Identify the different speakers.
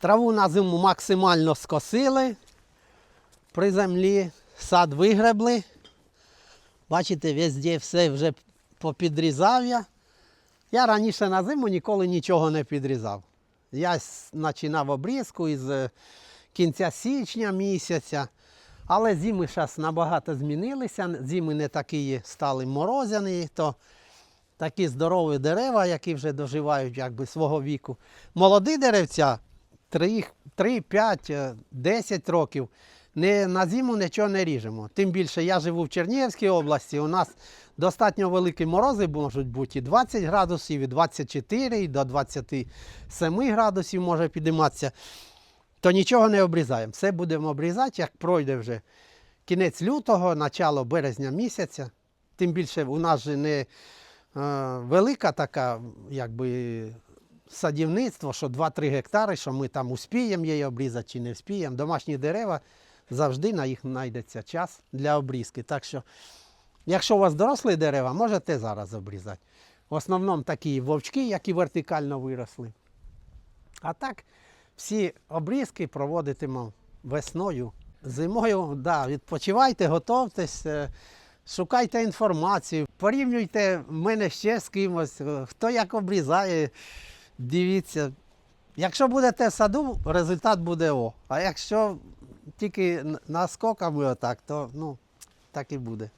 Speaker 1: Траву на зиму максимально скосили. При землі сад вигребли. Бачите, везде все вже попідрізав я. Я раніше на зиму ніколи нічого не підрізав. Я починав обрізку із е, кінця січня місяця. Але зими зараз набагато змінилися. Зими не такі стали морозяні, то такі здорові дерева, які вже доживають якби, свого віку. Молоді деревця 3, 3, 5, 10 років. Не, на зиму нічого не ріжемо. Тим більше я живу в Чернігівській області. У нас достатньо великі морози можуть бути і 20 градусів, і 24, і до 27 градусів може підійматися. То нічого не обрізаємо. Все будемо обрізати, як пройде вже кінець лютого, начало березня місяця. Тим більше у нас же не е, велика така, якби. Садівництво, що 2-3 гектари, що ми там успіємо її обрізати чи не вспіємо. Домашні дерева завжди на їх знайдеться час для обрізки. Так що, якщо у вас дорослі дерева, можете зараз обрізати. В основному такі вовчки, які вертикально виросли. А так, всі обрізки проводитимемо весною, зимою. Да, відпочивайте, готовтесь, е, шукайте інформацію, порівнюйте мене ще з кимось, е, хто як обрізає, дивіться. Якщо будете в саду, результат буде О. А якщо тільки наскоками отак, то ну, так і буде.